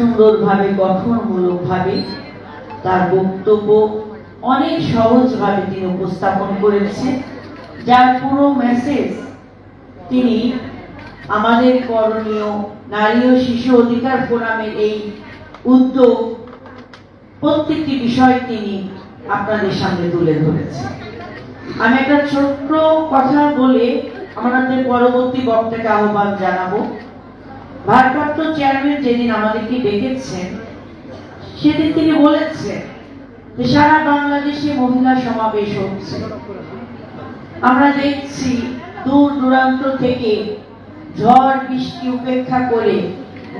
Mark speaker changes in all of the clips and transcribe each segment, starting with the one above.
Speaker 1: সুন্দরভাবে, গঠনমূলকভাবে তার বক্তব্য অনেক সহজভাবে তিনি উপস্থাপন করেছেন, যার পুরো মেসেজ তিনি আমাদের করণীয় নারী ও শিশু অধিকার ফোরামের এই উদ্যোগ প্রত্যেকটি বিষয় তিনি আপনাদের সামনে তুলে ধরেছেন। আমি একটা ছোট্ট কথা বলে আমাদের পরবর্তী বক্তাকে আহ্বান জানাব। ভারপ্রাপ্ত চেয়ারম্যান যেদিন আমাদেরকে ডেকেছেন, সেদিন তিনি বলেছেন যে সারা বাংলাদেশে মহিলা সমাবেশ হচ্ছে। আমরা দেখছি দূর দূরান্ত থেকে ঝড়, বৃষ্টি উপেক্ষা করে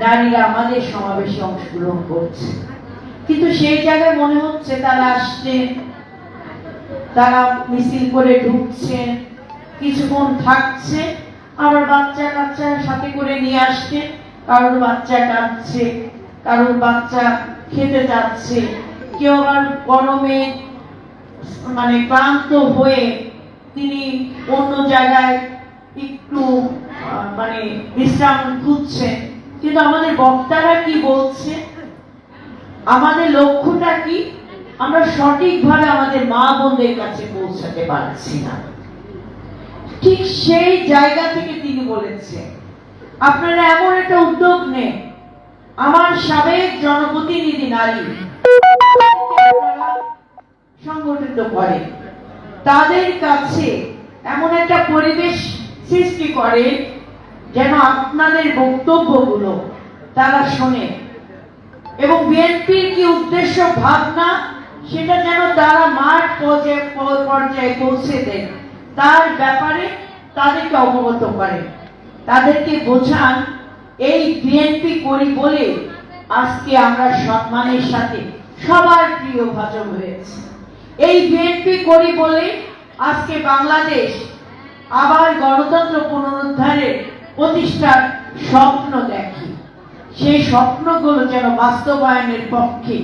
Speaker 1: নারীরা আমাদের সমাবেশে অংশগ্রহণ করছে। কিন্তু সেই জায়গায় মনে হচ্ছে তারা আসছেন, তারা মিছিল করে ঢুকছেন, কিছুক্ষণ থাকছে আবার বাচ্চা কাচ্চা সাথে করে নিয়ে আসছে। কারোর বাচ্চা কাঁদছে, কারোর বাচ্চা খেতে যাচ্ছে। কেউ আবার গরমে মানে ক্লান্ত হয়ে তিনি অন্য জায়গায় একটু মানে বিশ্রাম খুঁজছেন। কিন্তু আমাদের বক্তারা কি বলছে? আমাদের লক্ষ্যটা কি? আমরা সঠিকভাবে আমাদের মা বোনদের কাছে পৌঁছাতে পারছি না। ঠিক সেই জায়গা থেকে তিনি বলেছেন আপনারা এমন একটা উদ্যোগ নেন। আমার সাবেক জনপ্রতিনিধি নারী সংগঠিত করে তাদের কাছে এমন একটা পরিবেশ সৃষ্টি করে যেন আপনাদের বক্তব্যগুলো তারা শোনে। এবং বিএনপির কি উদ্দেশ্য ভাবনা, সেটা যেন তারা মাঠ পর্যায়ে পর্যায়ে পৌঁছে দেন তার ব্যাপারে তাদেরকে অবগত করেন তাদেরকে বোঝান, এই বিএনপি করি বলে আজকে আমরা সম্মানের সাথে সবার প্রিয় ভাজন হয়েছে। এই বিএনপি করি বলে আজকে বাংলাদেশ আবার গণতন্ত্র পুনরুদ্ধারের প্রতিষ্ঠার স্বপ্ন দেখে। সেই স্বপ্নগুলো যেন বাস্তবায়নের পক্ষে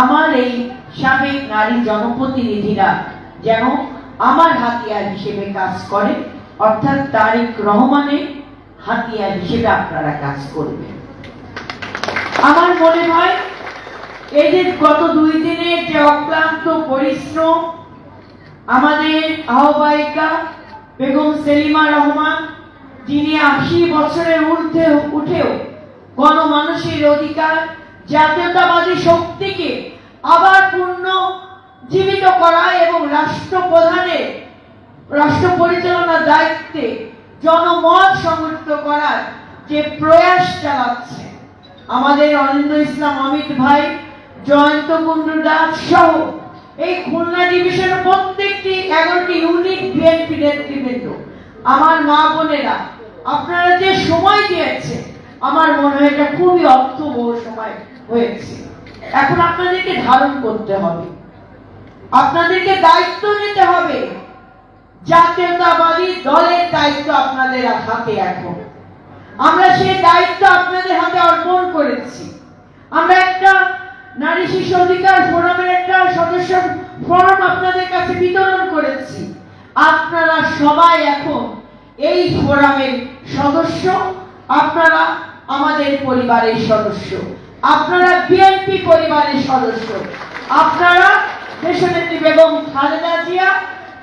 Speaker 1: আমার এই সাবেক নারী জনপ্রতিনিধিরা যেন আমার হাতিয়ার হিসেবে কাজ করে অর্থাৎ তারেক রহমানের হাতিয়ার হিসেবে আপনারা কাজ করবেন। আমার মনে হয়, এই যে গত দুই দিনের যে অক্লান্ত পরিশ্রম আমাদের আহ্বায়িকা বেগম সেলিমা রহমান, যিনি আশি বছরের ঊর্ধ্বে উঠেও গণমানুষের অধিকার, জাতীয়তাবাদী শক্তিকে আবার পূর্ণ জীবিত করা এবং রাষ্ট্রপ্রধানের রাষ্ট্র পরিচালনার দায়িত্বে জনমত সংগঠিত করার যে প্রয়াস চালাচ্ছে, আমাদের অনিন্দ ইসলাম অমিত ভাই, জয়ন্ত কুণ্ডু দাস সহ এই খুলনা ডিভিশনের প্রত্যেকটি এগারোটি ইউনিট বিএনপি নেতৃবৃন্দ, আমার মা বোনেরা, আপনারা যে সময় দিয়েছে, আমার মনে হয় এটা খুবই অর্থবহ সময় হয়েছে। এখন আপনাদেরকে ধারণ করতে হবে। আপনাদেরকে দায়িত্ব নিতে হবে। জাতীয়তাবাদী দলের দায়িত্ব আপনাদের হাতে এখন। আমরা সেই দায়িত্ব আপনাদের হাতে অর্পণ করেছি। আমরা একটা নারী শিশু অধিকার ফোরামের একটা সদস্য ফর্ম আপনাদের কাছে বিতরণ করেছি। আপনারা সবাই এখন এই ফোরামের সদস্য, আপনারা আমাদের পরিবারের সদস্য। আপনারা বিএনপি পরিবারের সদস্য। আপনারা দেশনেত্রী বেগম খালেদা জিয়া,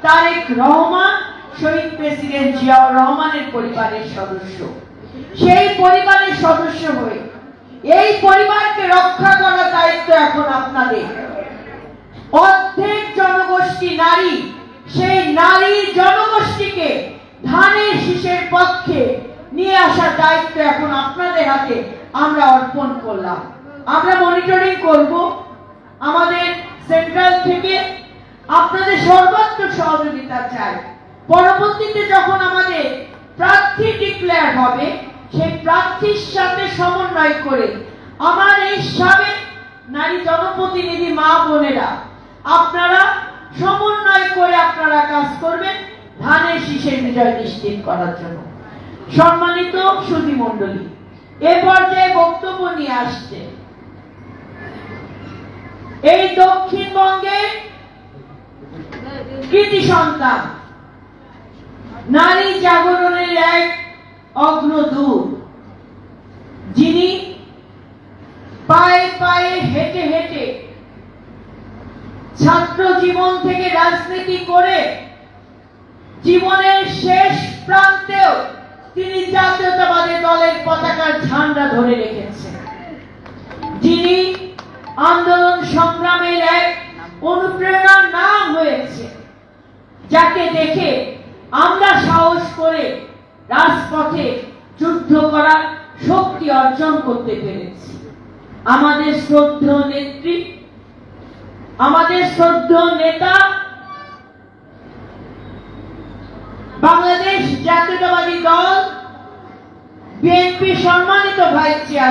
Speaker 1: তারেক রহমান, শহীদ প্রেসিডেন্ট জিয়াউর রহমানের পরিবারের সদস্য। সেই পরিবারের সদস্য হয়ে এই পরিবারকে রক্ষা করার দায়িত্ব এখন আপনাদের। অর্ধেক জনগোষ্ঠী নারী, সেই নারী জনগোষ্ঠীকে ধানের শীষের পক্ষে নিয়ে আসার দায়িত্ব এখন আপনাদের হাতে আমরা অর্পণ করলাম। আমরা মনিটরিং করব। আমাদের আপনাদের সর্বাত্মক সহযোগিতা চাই। পরবর্তীতে যখন আমাদের প্রার্থী ডিক্লেয়ার হবে, সেই প্রার্থীর সাথে সমন্বয় করে আমার এই সাবেক নারী জনপ্রতিনিধি মা বোনেরা, আপনারা সমন্বয় করে আপনারা কাজ করবেন ধানের শীষের বিজয় নিশ্চিত করার জন্য। সম্মানিত সুধী মণ্ডলী, এ পর্যায়ে বক্তব্য নিয়ে আসছে। এই দক্ষিণবঙ্গের কৃতি সন্তান। নারী জাগরণের এক অগ্রদূত যিনি পায়ে পায়ে হেঁটে হেঁটে ছাত্র জীবন থেকে রাজনীতি করে জীবনের শেষ প্রান্তেও তিনি জাতীয়তাবাদী দলের পতাকার ঝান্ডা ধরে রেখেছেন। যিনি আন্দোলন সংগ্রামের এক অনুপ্রেরণার নাম হয়েছে যাকে দেখে আমরা সাহস করে রাজপথে যুদ্ধ করার শক্তি অর্জন করতে পেরেছি। আমাদের শ্রদ্ধেয় নেত্রী, আমাদের শ্রদ্ধেয় নেতা, বাংলাদেশ জাতীয়তাবাদী দল বিএনপি সম্মানিত ভাইস চেয়ার